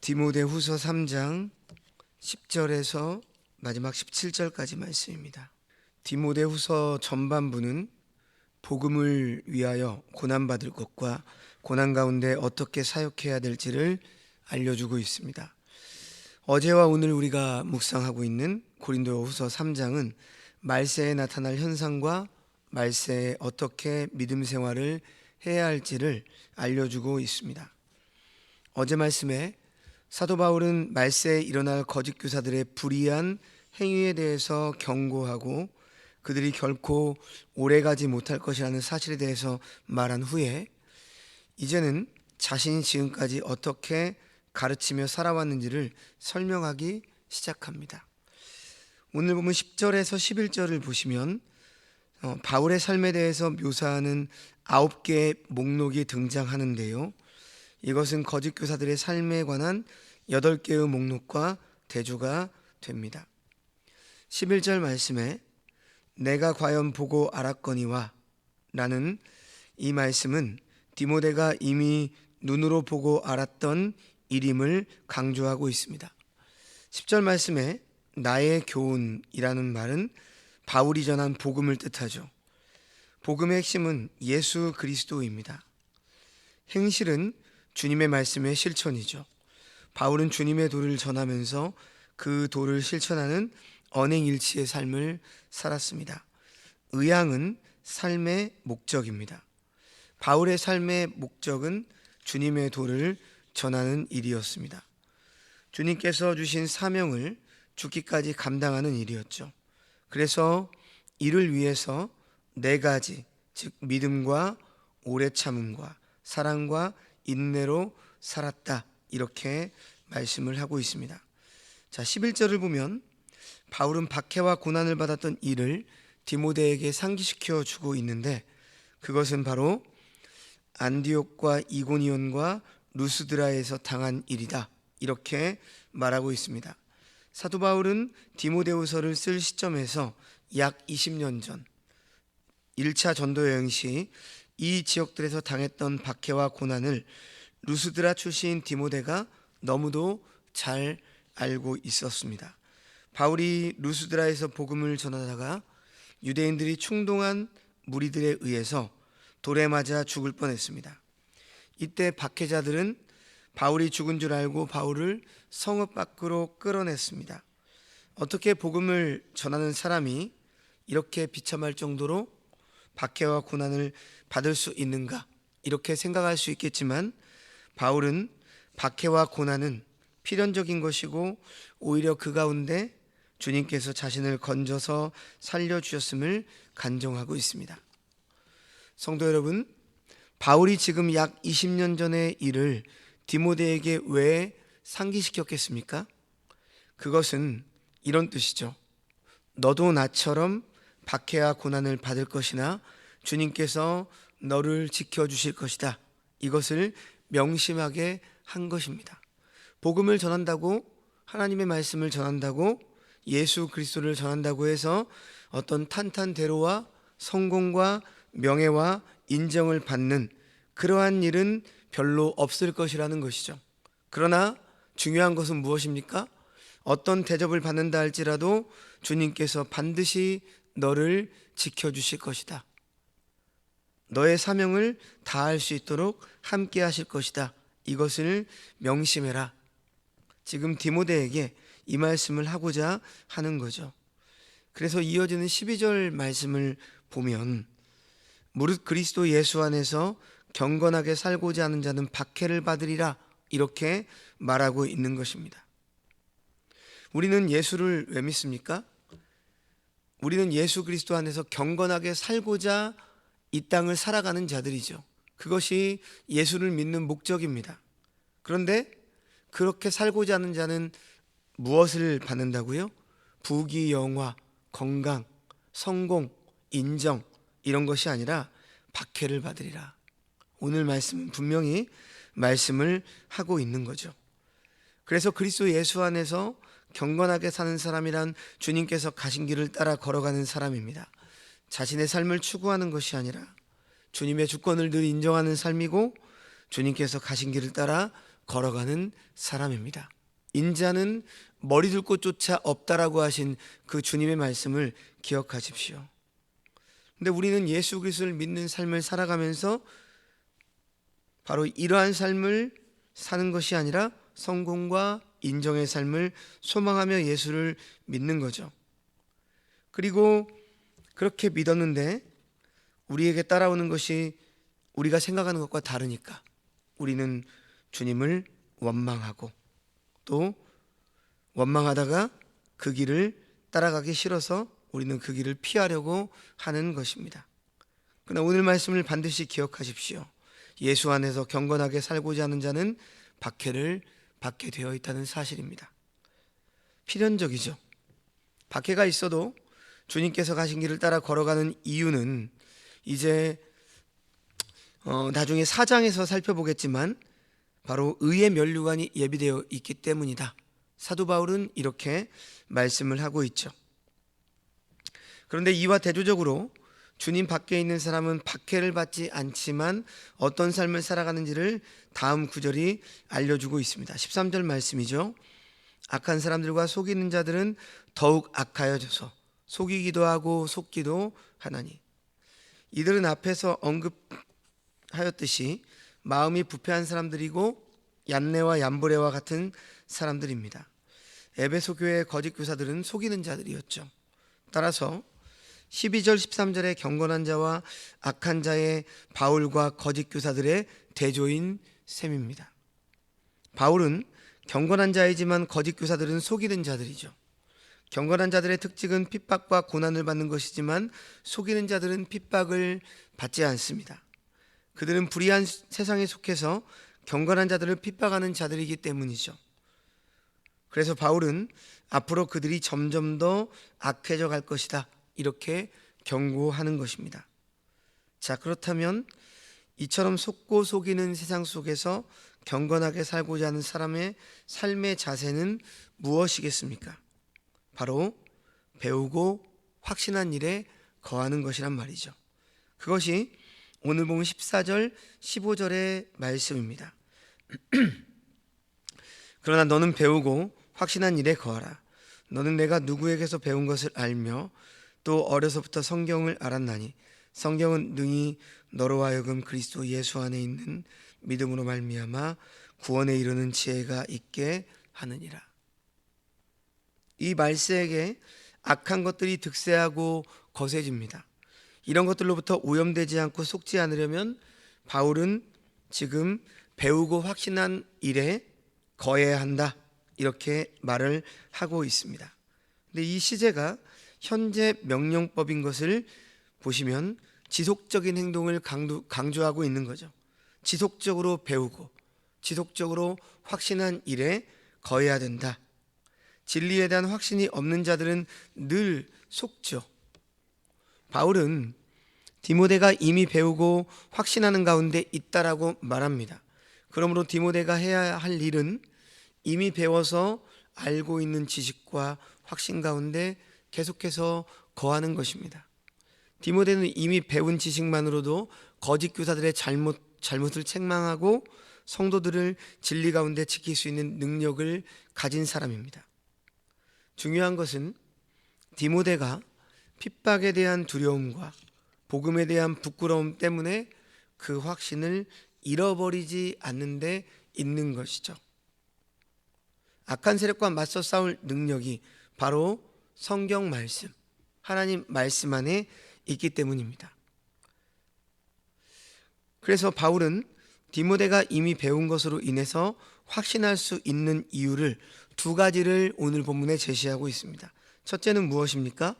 디모데 후서 3장 10절에서 마지막 17절까지 말씀입니다. 디모데 후서 전반부는 복음을 위하여 고난 받을 것과 고난 가운데 어떻게 사역해야 될지를 알려주고 있습니다. 어제와 오늘 우리가 묵상하고 있는 고린도 후서 3장은 말세에 나타날 현상과 말세에 어떻게 믿음 생활을 해야 할지를 알려주고 있습니다. 어제 말씀에 사도 바울은 말세에 일어날 거짓 교사들의 불의한 행위에 대해서 경고하고 그들이 결코 오래가지 못할 것이라는 사실에 대해서 말한 후에 이제는 자신이 지금까지 어떻게 가르치며 살아왔는지를 설명하기 시작합니다. 오늘 보면 10절에서 11절을 보시면 어, 바울의 삶에 대해서 묘사하는 아홉 개의 목록이 등장하는데요. 이것은 거짓 교사들의 삶에 관한 여덟 개의 목록과 대조가 됩니다. 11절 말씀에 내가 과연 보고 알았거니와 라는 이 말씀은 디모데가 이미 눈으로 보고 알았던 일임을 강조하고 있습니다. 10절 말씀에 나의 교훈이라는 말은 바울이 전한 복음을 뜻하죠. 복음의 핵심은 예수 그리스도입니다. 행실은 주님의 말씀의 실천이죠. 바울은 주님의 도를 전하면서 그 도를 실천하는 언행일치의 삶을 살았습니다. 의향은 삶의 목적입니다. 바울의 삶의 목적은 주님의 도를 전하는 일이었습니다. 주님께서 주신 사명을 죽기까지 감당하는 일이었죠. 그래서 이를 위해서 네 가지, 즉 믿음과 오래 참음과 사랑과 인내로 살았다. 이렇게 말씀을 하고 있습니다. 자, 11절을 보면 바울은 박해와 고난을 받았던 일을 디모데에게 상기시켜 주고 있는데 그것은 바로 안디옥과 이고니온과 루스드라에서 당한 일이다. 이렇게 말하고 있습니다. 사도 바울은 디모데후서를 쓸 시점에서 약 20년 전 1차 전도 여행 시 이 지역들에서 당했던 박해와 고난을 루스드라 출신 디모데가 너무도 잘 알고 있었습니다. 바울이 루스드라에서 복음을 전하다가 유대인들이 충동한 무리들에 의해서 돌에 맞아 죽을 뻔했습니다. 이때 박해자들은 바울이 죽은 줄 알고 바울을 성읍 밖으로 끌어냈습니다. 어떻게 복음을 전하는 사람이 이렇게 비참할 정도로 박해와 고난을 받을 수 있는가? 이렇게 생각할 수 있겠지만 바울은 박해와 고난은 필연적인 것이고 오히려 그 가운데 주님께서 자신을 건져서 살려 주셨음을 간정하고 있습니다. 성도 여러분, 바울이 지금 약 20년 전의 일을 디모데에게 왜 상기시켰겠습니까? 그것은 이런 뜻이죠. 너도 나처럼 박해와 고난을 받을 것이나 주님께서 너를 지켜 주실 것이다. 이것을 명심하게 한 것입니다. 복음을 전한다고 하나님의 말씀을 전한다고 예수 그리스도를 전한다고 해서 어떤 탄탄대로와 성공과 명예와 인정을 받는 그러한 일은 별로 없을 것이라는 것이죠. 그러나 중요한 것은 무엇입니까? 어떤 대접을 받는다 할지라도 주님께서 반드시 너를 지켜주실 것이다. 너의 사명을 다할 수 있도록 함께 하실 것이다. 이것을 명심해라. 지금 디모데에게 이 말씀을 하고자 하는 거죠. 그래서 이어지는 12절 말씀을 보면 무릇 그리스도 예수 안에서 경건하게 살고자 하는 자는 박해를 받으리라 이렇게 말하고 있는 것입니다. 우리는 예수를 왜 믿습니까? 우리는 예수 그리스도 안에서 경건하게 살고자 이 땅을 살아가는 자들이죠. 그것이 예수를 믿는 목적입니다. 그런데 그렇게 살고자 하는 자는 무엇을 받는다고요? 부귀, 영화, 건강, 성공, 인정 이런 것이 아니라 박해를 받으리라. 오늘 말씀은 분명히 말씀을 하고 있는 거죠. 그래서 그리스도 예수 안에서 경건하게 사는 사람이란 주님께서 가신 길을 따라 걸어가는 사람입니다. 자신의 삶을 추구하는 것이 아니라 주님의 주권을 늘 인정하는 삶이고 주님께서 가신 길을 따라 걸어가는 사람입니다. 인자는 머리 둘 곳조차 없다라고 하신 그 주님의 말씀을 기억하십시오. 근데 우리는 예수 그리스도를 믿는 삶을 살아가면서 바로 이러한 삶을 사는 것이 아니라 성공과 인정의 삶을 소망하며 예수를 믿는 거죠. 그리고 그렇게 믿었는데 우리에게 따라오는 것이 우리가 생각하는 것과 다르니까 우리는 주님을 원망하고 또 원망하다가 그 길을 따라가기 싫어서 우리는 그 길을 피하려고 하는 것입니다. 그러나 오늘 말씀을 반드시 기억하십시오. 예수 안에서 경건하게 살고자 하는 자는 박해를 받게 되어 있다는 사실입니다. 필연적이죠. 박해가 있어도 주님께서 가신 길을 따라 걸어가는 이유는 이제 어, 나중에 사장에서 살펴보겠지만 바로 의의 면류관이 예비되어 있기 때문이다. 사도 바울은 이렇게 말씀을 하고 있죠. 그런데 이와 대조적으로 주님 밖에 있는 사람은 박해를 받지 않지만 어떤 삶을 살아가는지를 다음 구절이 알려주고 있습니다. 13절 말씀이죠. 악한 사람들과 속이는 자들은 더욱 악하여져서 속이기도 하고 속기도 하나니 이들은 앞에서 언급하였듯이 마음이 부패한 사람들이고 얀네와 얀보레와 같은 사람들입니다. 에베소 교회의 거짓 교사들은 속이는 자들이었죠. 따라서 12절 13절의 경건한 자와 악한 자의 바울과 거짓 교사들의 대조인 셈입니다. 바울은 경건한 자이지만 거짓 교사들은 속이는 자들이죠. 경건한 자들의 특징은 핍박과 고난을 받는 것이지만 속이는 자들은 핍박을 받지 않습니다. 그들은 불의한 세상에 속해서 경건한 자들을 핍박하는 자들이기 때문이죠. 그래서 바울은 앞으로 그들이 점점 더 악해져 갈 것이다. 이렇게 경고하는 것입니다. 자, 그렇다면 이처럼 속고 속이는 세상 속에서 경건하게 살고자 하는 사람의 삶의 자세는 무엇이겠습니까? 바로 배우고 확신한 일에 거하는 것이란 말이죠. 그것이 오늘 보면 14절, 15절의 말씀입니다. 그러나 너는 배우고 확신한 일에 거하라. 너는 내가 누구에게서 배운 것을 알며 또 어려서부터 성경을 알았나니 성경은 능히 너로 하여금 그리스도 예수 안에 있는 믿음으로 말미암아 구원에 이르는 지혜가 있게 하느니라. 이 말세에게 악한 것들이 득세하고 거세집니다. 이런 것들로부터 오염되지 않고 속지 않으려면 바울은 지금 배우고 확신한 일에 거해야 한다. 이렇게 말을 하고 있습니다. 근데 이 시제가 현재 명령법인 것을 보시면 지속적인 행동을 강조, 강조하고 있는 거죠. 지속적으로 배우고 지속적으로 확신한 일에 거해야 된다. 진리에 대한 확신이 없는 자들은 늘 속죠. 바울은 디모데가 이미 배우고 확신하는 가운데 있다라고 말합니다. 그러므로 디모데가 해야 할 일은 이미 배워서 알고 있는 지식과 확신 가운데 계속해서 거하는 것입니다. 디모데는 이미 배운 지식만으로도 거짓 교사들의 잘못 잘못을 책망하고 성도들을 진리 가운데 지킬 수 있는 능력을 가진 사람입니다. 중요한 것은 디모데가 핍박에 대한 두려움과 복음에 대한 부끄러움 때문에 그 확신을 잃어버리지 않는데 있는 것이죠. 악한 세력과 맞서 싸울 능력이 바로 성경 말씀, 하나님 말씀 안에 있기 때문입니다. 그래서 바울은 디모데가 이미 배운 것으로 인해서 확신할 수 있는 이유를 두 가지를 오늘 본문에 제시하고 있습니다. 첫째는 무엇입니까?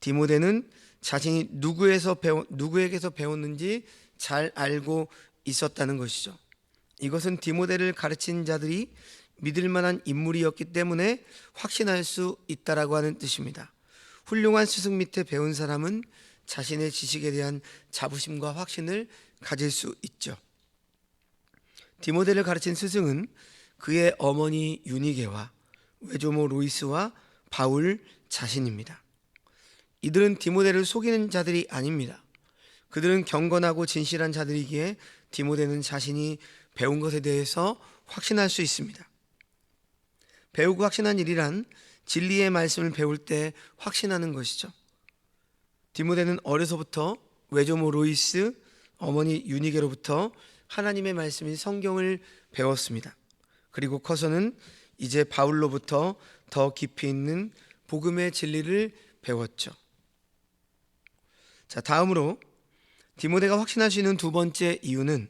디모데는 자신이 누구에서 배워, 누구에게서 배웠는지 잘 알고 있었다는 것이죠. 이것은 디모데를 가르친 자들이 믿을 만한 인물이었기 때문에 확신할 수 있다라고 하는 뜻입니다. 훌륭한 스승 밑에 배운 사람은 자신의 지식에 대한 자부심과 확신을 가질 수 있죠. 디모데를 가르친 스승은 그의 어머니 유니게와 외조모 로이스와 바울 자신입니다. 이들은 디모데를 속이는 자들이 아닙니다. 그들은 경건하고 진실한 자들이기에 디모데는 자신이 배운 것에 대해서 확신할 수 있습니다. 배우고 확신한 일이란 진리의 말씀을 배울 때 확신하는 것이죠. 디모데는 어려서부터 외조모 로이스, 어머니 유니게로부터 하나님의 말씀인 성경을 배웠습니다. 그리고 커서는 이제 바울로부터 더 깊이 있는 복음의 진리를 배웠죠. 자, 다음으로 디모데가 확신할 수 있는 두 번째 이유는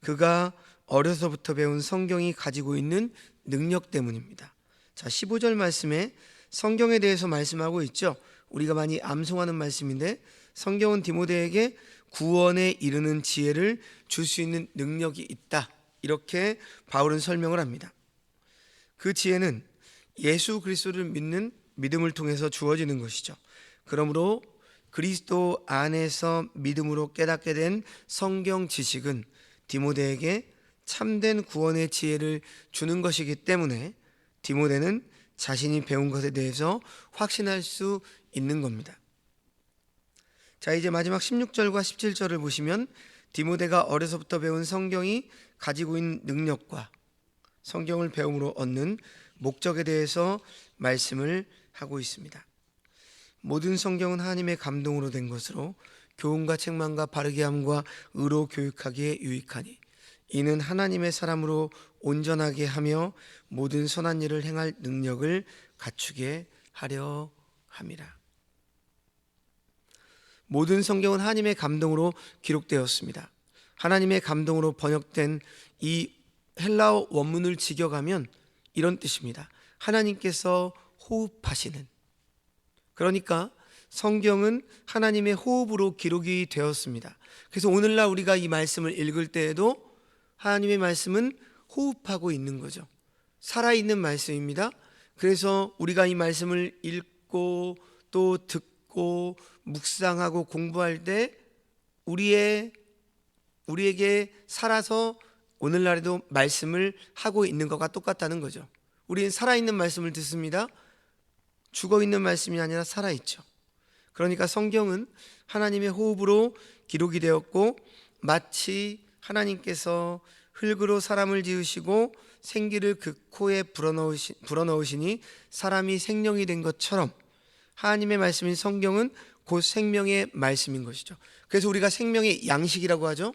그가 어려서부터 배운 성경이 가지고 있는 능력 때문입니다. 자, 15절 말씀에 성경에 대해서 말씀하고 있죠. 우리가 많이 암송하는 말씀인데 성경은 디모데에게 구원에 이르는 지혜를 줄 수 있는 능력이 있다. 이렇게 바울은 설명을 합니다. 그 지혜는 예수 그리스도를 믿는 믿음을 통해서 주어지는 것이죠. 그러므로 그리스도 안에서 믿음으로 깨닫게 된 성경 지식은 디모데에게 참된 구원의 지혜를 주는 것이기 때문에 디모데는 자신이 배운 것에 대해서 확신할 수 있는 겁니다. 자, 이제 마지막 16절과 17절을 보시면 디모데가 어려서부터 배운 성경이 가지고 있는 능력과 성경을 배움으로 얻는 목적에 대해서 말씀을 하고 있습니다. 모든 성경은 하나님의 감동으로 된 것으로 교훈과 책망과 바르게 함과 의로 교육하기에 유익하니 이는 하나님의 사람으로 온전하게 하며 모든 선한 일을 행할 능력을 갖추게 하려 함이라. 모든 성경은 하나님의 감동으로 기록되었습니다. 하나님의 감동으로 번역된 이 헬라어 원문을 직역하면 이런 뜻입니다. 하나님께서 호흡하시는. 그러니까 성경은 하나님의 호흡으로 기록이 되었습니다. 그래서 오늘날 우리가 이 말씀을 읽을 때에도 하나님의 말씀은 호흡하고 있는 거죠. 살아있는 말씀입니다. 그래서 우리가 이 말씀을 읽고 또 듣고 묵상하고 공부할 때 우리의 우리에게 살아서 오늘날에도 말씀을 하고 있는 것과 똑같다는 거죠. 우리는 살아있는 말씀을 듣습니다. 죽어 있는 말씀이 아니라 살아있죠. 그러니까 성경은 하나님의 호흡으로 기록이 되었고 마치 하나님께서 흙으로 사람을 지으시고 생기를 그 코에 불어넣으시, 불어넣으시니 사람이 생명이 된 것처럼 하나님의 말씀인 성경은 곧 생명의 말씀인 것이죠. 그래서 우리가 생명의 양식이라고 하죠.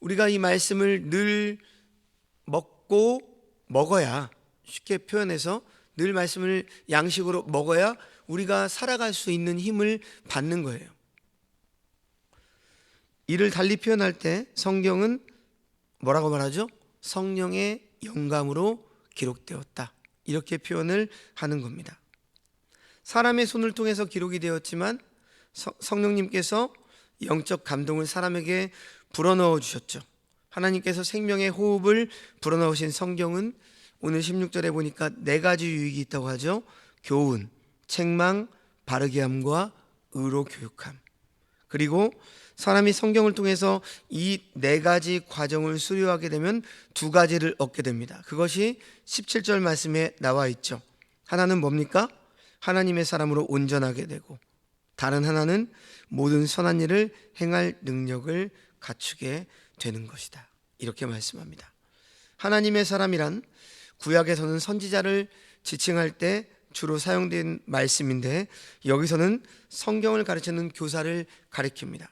우리가 이 말씀을 늘 먹고 먹어야 쉽게 표현해서 늘 말씀을 양식으로 먹어야 우리가 살아갈 수 있는 힘을 받는 거예요. 이를 달리 표현할 때 성경은 뭐라고 말하죠? 성령의 영감으로 기록되었다. 이렇게 표현을 하는 겁니다. 사람의 손을 통해서 기록이 되었지만 성령님께서 영적 감동을 사람에게 불어넣어 주셨죠. 하나님께서 생명의 호흡을 불어넣으신 성경은 오늘 16절에 보니까 네 가지 유익이 있다고 하죠. 교훈, 책망, 바르게 함과 의로 교육함. 그리고 사람이 성경을 통해서 이 네 가지 과정을 수료하게 되면 두 가지를 얻게 됩니다. 그것이 17절 말씀에 나와 있죠. 하나는 뭡니까? 하나님의 사람으로 온전하게 되고 다른 하나는 모든 선한 일을 행할 능력을 갖추게 되는 것이다. 이렇게 말씀합니다. 하나님의 사람이란 구약에서는 선지자를 지칭할 때 주로 사용된 말씀인데 여기서는 성경을 가르치는 교사를 가리킵니다.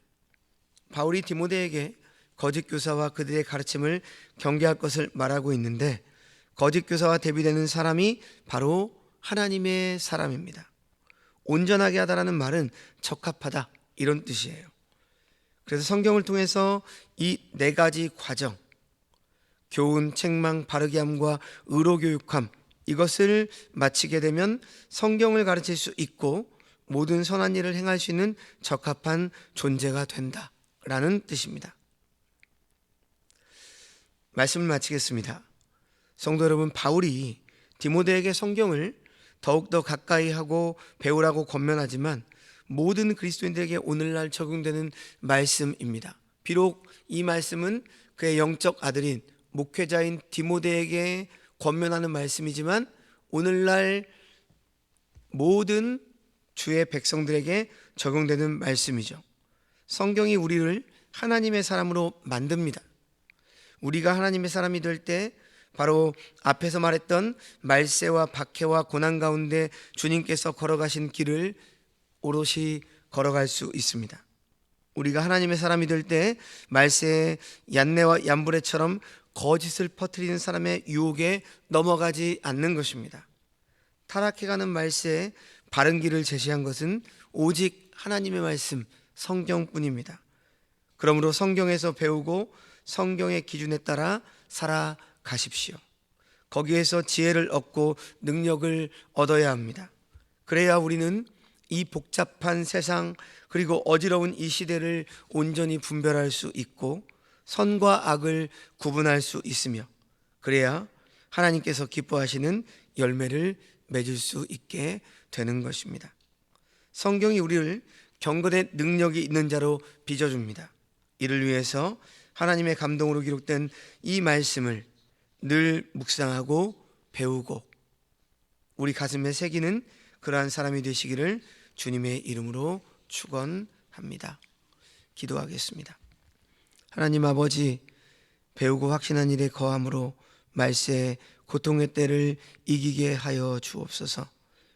바울이 디모데에게 거짓 교사와 그들의 가르침을 경계할 것을 말하고 있는데 거짓 교사와 대비되는 사람이 바로 하나님의 사람입니다. 온전하게 하다라는 말은 적합하다 이런 뜻이에요. 그래서 성경을 통해서 이 네 가지 과정 교훈, 책망, 바르게 함과 의로 교육함 이것을 마치게 되면 성경을 가르칠 수 있고 모든 선한 일을 행할 수 있는 적합한 존재가 된다. 라는 뜻입니다. 말씀을 마치겠습니다. 성도 여러분, 바울이 디모데에게 성경을 더욱더 가까이 하고 배우라고 권면하지만 모든 그리스도인들에게 오늘날 적용되는 말씀입니다. 비록 이 말씀은 그의 영적 아들인 목회자인 디모데에게 권면하는 말씀이지만 오늘날 모든 주의 백성들에게 적용되는 말씀이죠. 성경이 우리를 하나님의 사람으로 만듭니다. 우리가 하나님의 사람이 될 때 바로 앞에서 말했던 말세와 박해와 고난 가운데 주님께서 걸어가신 길을 오롯이 걸어갈 수 있습니다. 우리가 하나님의 사람이 될 때 말세의 얀네와 얀브레처럼 거짓을 퍼뜨리는 사람의 유혹에 넘어가지 않는 것입니다. 타락해가는 말세에 바른 길을 제시한 것은 오직 하나님의 말씀 성경뿐입니다. 그러므로 성경에서 배우고 성경의 기준에 따라 살아가십시오. 거기에서 지혜를 얻고 능력을 얻어야 합니다. 그래야 우리는 이 복잡한 세상 그리고 어지러운 이 시대를 온전히 분별할 수 있고 선과 악을 구분할 수 있으며 그래야 하나님께서 기뻐하시는 열매를 맺을 수 있게 되는 것입니다. 성경이 우리를 경건의 능력이 있는 자로 빚어줍니다. 이를 위해서 하나님의 감동으로 기록된 이 말씀을 늘 묵상하고 배우고 우리 가슴에 새기는 그러한 사람이 되시기를 주님의 이름으로 축원합니다. 기도하겠습니다. 하나님 아버지 배우고 확신한 일에 거함으로 말세 고통의 때를 이기게 하여 주옵소서.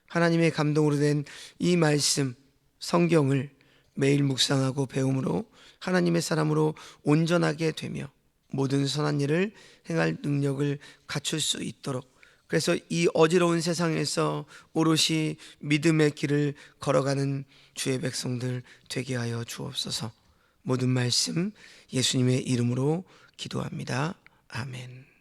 하나님의 감동으로 된 이 말씀 성경을 매일 묵상하고 배움으로 하나님의 사람으로 온전하게 되며 모든 선한 일을 행할 능력을 갖출 수 있도록 그래서 이 어지러운 세상에서 오롯이 믿음의 길을 걸어가는 주의 백성들 되게 하여 주옵소서. 모든 말씀 예수님의 이름으로 기도합니다. 아멘.